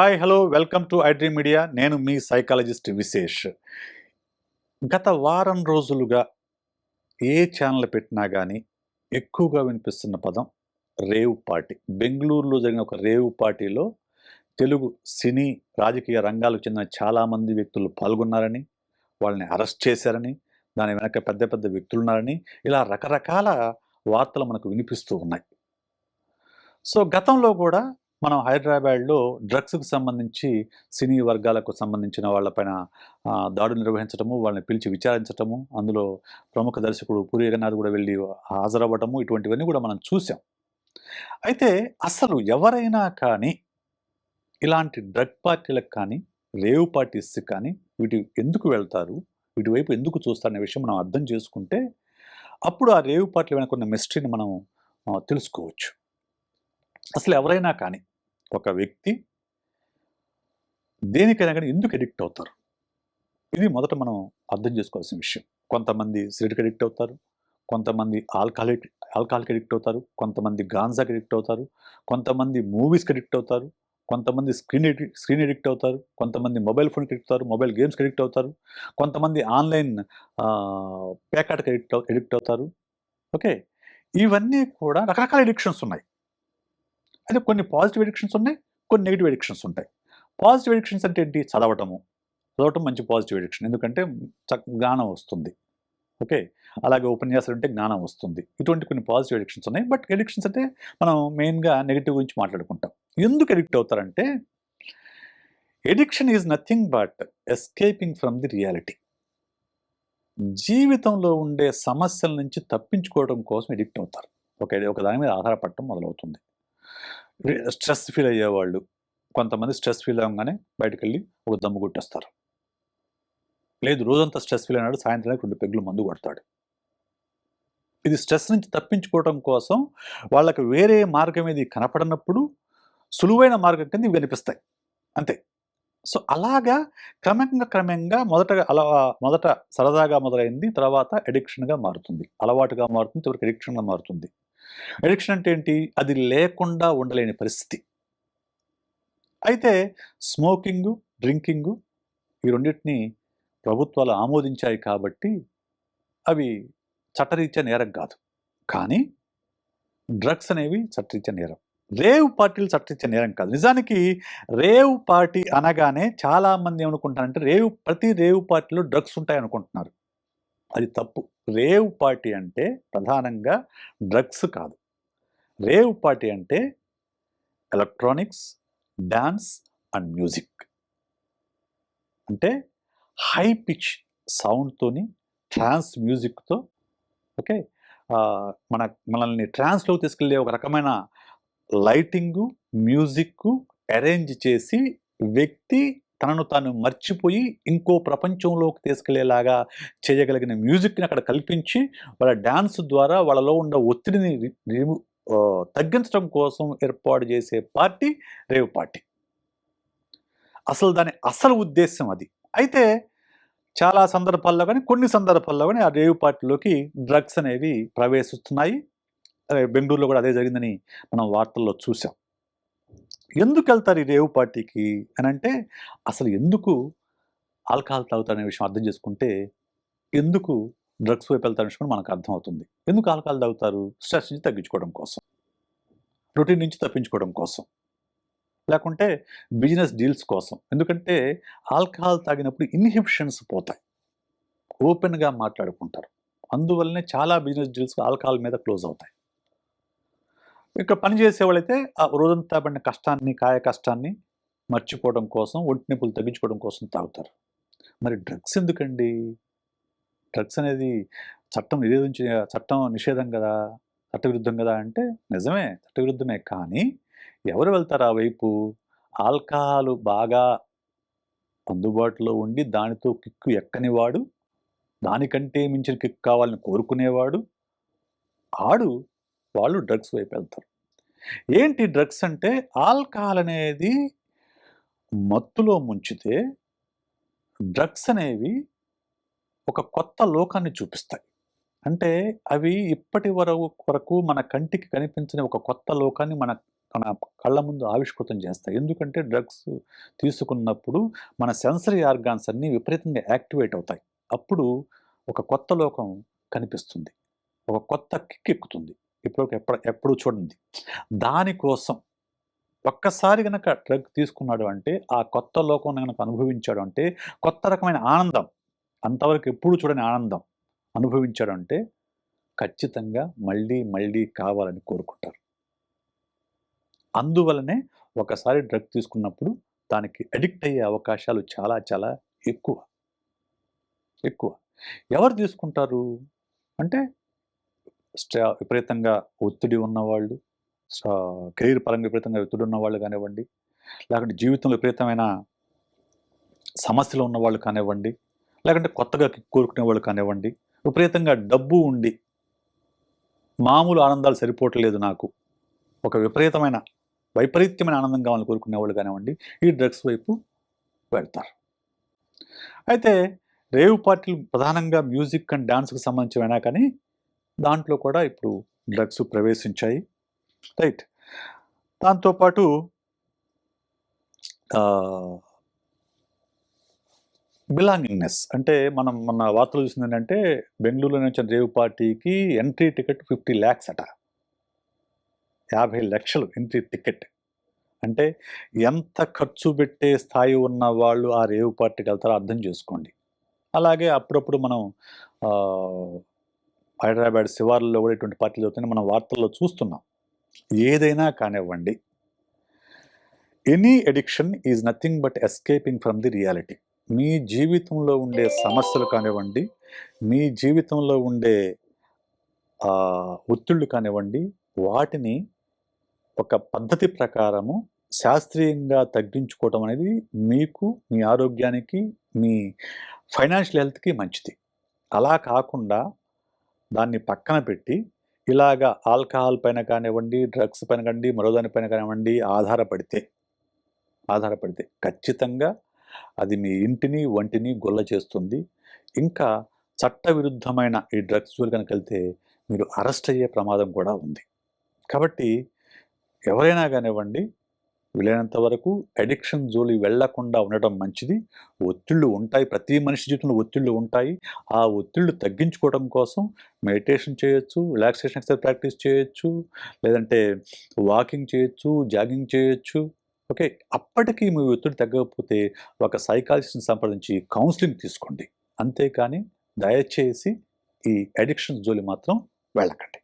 Hi hello welcome to iDream media. నేను మీ psychologist విశేష్. గత వారం రోజులుగా ఏ ఛానల్ పెట్టినా కానీ ఎక్కువగా వినిపిస్తున్న పదం రేవ్ పార్టీ. బెంగళూరులో జరిగిన ఒక రేవ్ పార్టీలో తెలుగు సినీ రాజకీయ రంగాలకు చెందిన చాలామంది వ్యక్తులు పాల్గొన్నారని వాళ్ళని అరెస్ట్ చేశారని దాని వెనక పెద్ద పెద్ద వ్యక్తులు ఉన్నారని ఇలా రకరకాల వార్తలు మనకు వినిపిస్తూ ఉన్నాయి. సో గతంలో కూడా మనం హైదరాబాద్లో డ్రగ్స్కు సంబంధించి సినీ వర్గాలకు సంబంధించిన వాళ్ళపైన ఆ, దాడులు నిర్వహించడము వాళ్ళని పిలిచి విచారించటము అందులో ప్రముఖ దర్శకుడు పూరి జగన్నాథ్ కూడా వెళ్ళి హాజరవ్వటము ఇటువంటివన్నీ కూడా మనం చూసాం అయితే అసలు ఎవరైనా కానీ ఇలాంటి డ్రగ్ పార్టీలకు కానీ రేవ్ పార్టీస్కి కానీ వీటి ఎందుకు వెళ్తారు వీటి వైపు ఎందుకు చూస్తారనే విషయం మనం అర్థం చేసుకుంటే అప్పుడు ఆ రేవ్ పార్టీల వెనక ఉన్న మిస్టరీని మనం తెలుసుకోవచ్చు. అసలు ఎవరైనా కానీ ఒక వ్యక్తి దేనికైనా కానీ ఎందుకు ఎడిక్ట్ అవుతారు? ఇది మొదట మనం అర్థం చేసుకోవాల్సిన విషయం. కొంతమంది సిగరెట్కి ఎడిక్ట్ అవుతారు కొంతమంది ఆల్కహాలిక్ ఆల్కహాల్కి ఎడిక్ట్ అవుతారు కొంతమంది గాంజాకి ఎడిక్ట్ అవుతారు కొంతమంది మూవీస్కి ఎడిక్ట్ అవుతారు కొంతమంది స్క్రీన్ స్క్రీన్ ఎడిక్ట్ అవుతారు కొంతమంది మొబైల్ ఫోన్కి అడిక్ట్ అవుతారు మొబైల్ గేమ్స్కి అడిక్ట్ అవుతారు కొంతమంది ఆన్లైన్ ప్యాకెట్కి ఎడిక్ట్ ఎడిక్ట్ అవుతారు. ఓకే? ఇవన్నీ కూడా రకరకాల ఎడిక్షన్స్ ఉన్నాయి. అయితే కొన్ని పాజిటివ్ ఎడిక్షన్స్ ఉన్నాయి కొన్ని నెగిటివ్ ఎడిక్షన్స్ ఉంటాయి. పాజిటివ్ ఎడిక్షన్స్ అంటే ఏంటి? చదవటము. చదవటం మంచి పాజిటివ్ ఎడిక్షన్. ఎందుకంటే చక్క జ్ఞానం వస్తుంది. ఓకే? అలాగే ఉపన్యాసాలు ఉంటే జ్ఞానం వస్తుంది. ఇటువంటి కొన్ని పాజిటివ్ ఎడిక్షన్స్ ఉన్నాయి. బట్ ఎడిక్షన్స్ అంటే మనం మెయిన్గా నెగిటివ్ గురించి మాట్లాడుకుంటాం. ఎందుకు addict అవుతారంటే addiction is nothing but escaping from the reality. జీవితంలో ఉండే సమస్యల నుంచి తప్పించుకోవడం కోసం ఎడిక్ట్ అవుతారు. ఒక ఒక దాని మీద ఆధారపడటం మొదలవుతుంది. స్ట్రెస్ ఫీల్ అయ్యేవాళ్ళు. కొంతమంది స్ట్రెస్ ఫీల్ అవ్వగానే బయటకు వెళ్ళి ఒక దమ్ము కొట్టేస్తారు. లేదు రోజంతా స్ట్రెస్ ఫీల్ అయినాడు సాయంత్రానికి రెండు పెగ్గులు మందు కొడతాడు. ఇది స్ట్రెస్ నుంచి తప్పించుకోవడం కోసం వాళ్ళకి వేరే మార్గం ఏది కనపడనప్పుడు సులువైన మార్గం కింద ఇవి కనిపిస్తాయి. అంతే. సో అలాగా క్రమంగా క్రమంగా మొదట అలా మొదట సరదాగా మొదలైంది తర్వాత ఎడిక్షన్గా మారుతుంది. అలవాటుగా మారుతుంది చివరికి ఎడిక్షన్గా మారుతుంది. ఎడిక్షన్ అంటే ఏంటి? అది లేకుండా ఉండలేని పరిస్థితి. అయితే స్మోకింగ్ డ్రింకింగ్ ఈ రెండింటిని ప్రభుత్వాలు ఆమోదించాయి కాబట్టి అవి చట్టరీత్యా నేరం కాదు. కానీ డ్రగ్స్ అనేవి చట్టరీత్యా నేరం. రేవ్ పార్టీలు చట్టరీత్యా నేరం కాదు. నిజానికి రేవ్ పార్టీ అనగానే చాలామంది ఏమనుకుంటారంటే రేవ్ ప్రతి రేవ్ పార్టీలో డ్రగ్స్ ఉంటాయి అనుకుంటున్నారు అది తప్పు. రేవ్ పార్టీ అంటే ప్రధానంగా డ్రగ్స్ కాదు. రేవ్ పార్టీ అంటే ఎలక్ట్రానిక్స్ డ్యాన్స్ అండ్ మ్యూజిక్. అంటే హై పిచ్ సౌండ్తోని ట్రాన్స్ మ్యూజిక్తో ఓకే? మన మనల్ని ట్రాన్స్లో తీసుకెళ్ళే ఒక రకమైన లైటింగు మ్యూజిక్ అరేంజ్ చేసి వ్యక్తి తనను తాను మర్చిపోయి ఇంకో ప్రపంచంలోకి తీసుకెళ్ళేలాగా చేయగలిగిన మ్యూజిక్ని అక్కడ కల్పించి వాళ్ళ డ్యాన్స్ ద్వారా వాళ్ళలో ఉన్న ఒత్తిడిని తగ్గించడం కోసం ఏర్పాటు చేసే పార్టీ రేవ్ పార్టీ. అసలు దాని అసలు ఉద్దేశం అది. అయితే చాలా సందర్భాల్లో కానీ కొన్ని సందర్భాల్లో కానీ ఆ రేవ్ పార్టీలోకి డ్రగ్స్ అనేవి ప్రవేశిస్తున్నాయి. బెంగళూరులో కూడా అదే జరిగిందని మనం వార్తల్లో చూసాం ఎందుకు వెళ్తారు ఈ రేవు పార్టీకి అని అంటే అసలు ఎందుకు ఆల్కహాల్ తాగుతారనే విషయం అర్థం చేసుకుంటే ఎందుకు డ్రగ్స్ వైపు వెళ్తారనే విషయం కూడా మనకు అర్థమవుతుంది. ఎందుకు ఆల్కహాల్ తాగుతారు? స్ట్రెస్ నుంచి తగ్గించుకోవడం కోసం. రొటీన్ నుంచి తప్పించుకోవడం కోసం. లేకుంటే బిజినెస్ డీల్స్ కోసం. ఎందుకంటే ఆల్కహాల్ తాగినప్పుడు ఇన్హిబిషన్స్ పోతాయి. ఓపెన్గా మాట్లాడుకుంటారు. అందువల్లనే చాలా బిజినెస్ డీల్స్ ఆల్కహాల్ మీద క్లోజ్ అవుతాయి. ఇక్కడ పని చేసేవాళ్ళైతే ఆ రోజంతా పడిన కష్టాన్ని కాయ కష్టాన్ని మర్చిపోవడం కోసం ఒంటి నొప్పులు తగ్గించుకోవడం కోసం తాగుతారు. మరి డ్రగ్స్ ఎందుకండి? డ్రగ్స్ అనేది చట్టం నిషేధించే చట్టం నిషేధం కదా చట్టవిరుద్ధం కదా అంటే నిజమే చట్టవిరుద్ధమే. కానీ ఎవరు వెళ్తారు ఆ వైపు? ఆల్కహాల్ బాగా అందుబాటులో ఉండి దానితో కిక్కు ఎక్కనివాడు? దానికంటే మించిన కిక్ కావాలని కోరుకునేవాడు? ఆడు వాళ్ళు డ్రగ్స్ వైపు వెళ్తారు. ఏంటి డ్రగ్స్ అంటే ఆల్కహాల్ అనేది మత్తులో ముంచితే డ్రగ్స్ అనేవి ఒక కొత్త లోకాన్ని చూపిస్తాయి. అంటే అవి ఇప్పటి వరకు వరకు మన కంటికి కనిపించని ఒక కొత్త లోకాన్ని మన మన కళ్ళ ముందు ఆవిష్కృతం చేస్తాయి. ఎందుకంటే డ్రగ్స్ తీసుకున్నప్పుడు మన సెన్సరీ ఆర్గాన్స్ అన్నీ విపరీతంగా యాక్టివేట్ అవుతాయి. అప్పుడు ఒక కొత్త లోకం కనిపిస్తుంది. ఒక కొత్త కిక్ ఎక్కుతుంది ఇప్పటివరకు ఎప్పుడు ఎప్పుడు చూడండి. దానికోసం ఒక్కసారి కనుక డ్రగ్ తీసుకున్నాడు అంటే ఆ కొత్త లోకం కనుక అనుభవించాడు అంటే కొత్త రకమైన ఆనందం అంతవరకు ఎప్పుడు చూడని ఆనందం అనుభవించాడు అంటే ఖచ్చితంగా మళ్ళీ మళ్ళీ కావాలని కోరుకుంటారు. అందువలనే ఒకసారి డ్రగ్ తీసుకున్నప్పుడు దానికి అడిక్ట్ అయ్యే అవకాశాలు చాలా చాలా ఎక్కువ. ఎక్కువ. ఎవరు తీసుకుంటారు? అంటే స్ట్రా విపరీతంగా ఒత్తిడి ఉన్నవాళ్ళు కెరీర్ పరంగా విపరీతంగా ఒత్తిడి ఉన్నవాళ్ళు కానివ్వండి లేకుంటే జీవితంలో విపరీతమైన సమస్యలు ఉన్నవాళ్ళు కానివ్వండి లేకుంటే కొత్తగా కోరుకునే వాళ్ళు కానివ్వండి విపరీతంగా డబ్బు ఉండి మామూలు ఆనందాలు సరిపోవట్లేదు నాకు. ఒక విపరీతమైన వైపరీత్యమైన ఆనందం కావాలని కోరుకునే వాళ్ళు కానివ్వండి ఈ డ్రగ్స్ వైపు వెళ్తారు. అయితే రేవ్ పార్టీలు ప్రధానంగా మ్యూజిక్ అండ్ డాన్స్కి సంబంధించినైనా కానీ దాంట్లో కూడా ఇప్పుడు డ్రగ్స్ ప్రవేశించాయి. రైట్. దాంతోపాటు బిలాంగింగ్నెస్ అంటే మనం మన వార్తలు చూసింది ఏంటంటే బెంగళూరులో నుంచి రేవ్ పార్టీకి ఎంట్రీ టికెట్ ఫిఫ్టీ ల్యాక్స్ అట. యాభై లక్షలు ఎంట్రీ టికెట్. అంటే ఎంత ఖర్చు పెట్టే స్థాయి ఉన్న వాళ్ళు ఆ రేవ్ పార్టీకి వెళ్తారో అర్థం చేసుకోండి. అలాగే అప్పుడప్పుడు మనం హైదరాబాద్ శివార్లలో కూడా ఇటువంటి పార్టీలు అవుతున్నాయి మనం వార్తల్లో చూస్తున్నాం. ఏదైనా కానివ్వండి any addiction is nothing but escaping from the reality. మీ జీవితంలో ఉండే సమస్యలు కానివ్వండి మీ జీవితంలో ఉండే ఒత్తిళ్ళు కానివ్వండి వాటిని ఒక పద్ధతి ప్రకారము శాస్త్రీయంగా తగ్గించుకోవడం అనేది మీకు మీ ఆరోగ్యానికి మీ ఫైనాన్షియల్ హెల్త్కి మంచిది. అలా కాకుండా దాన్ని పక్కన పెట్టి ఇలాగా ఆల్కహాల్ పైన కానివ్వండి డ్రగ్స్ పైన కానివ్వండి మరో దానిపైన కానివ్వండి ఆధారపడితే ఆధారపడితే ఖచ్చితంగా అది మీ ఇంటిని వంటిని గొల్ల చేస్తుంది. ఇంకా చట్టవిరుద్ధమైన ఈ డ్రగ్స్ జోలి కనుక వెళ్తే మీరు అరెస్ట్ అయ్యే ప్రమాదం కూడా ఉంది. కాబట్టి ఎవరైనా కానివ్వండి వీలైనంత వరకు అడిక్షన్ జోలి వెళ్ళకుండా ఉండటం మంచిది. ఒత్తిళ్ళు ఉంటాయి. ప్రతి మనిషి జీవితంలో ఒత్తిళ్ళు ఉంటాయి. ఆ ఒత్తిళ్ళు తగ్గించుకోవడం కోసం మెడిటేషన్ చేయొచ్చు రిలాక్సేషన్ ఎక్సర్సైజ్ ప్రాక్టీస్ చేయొచ్చు లేదంటే వాకింగ్ చేయొచ్చు జాగింగ్ చేయొచ్చు. ఓకే. అప్పటికి మీ ఒత్తిడి తగ్గకపోతే ఒక సైకాలజిస్ట్ని సంప్రదించి కౌన్సిలింగ్ తీసుకోండి. అంతేకాని దయచేసి ఈ అడిక్షన్ జోలి మాత్రం వెళ్ళకండి.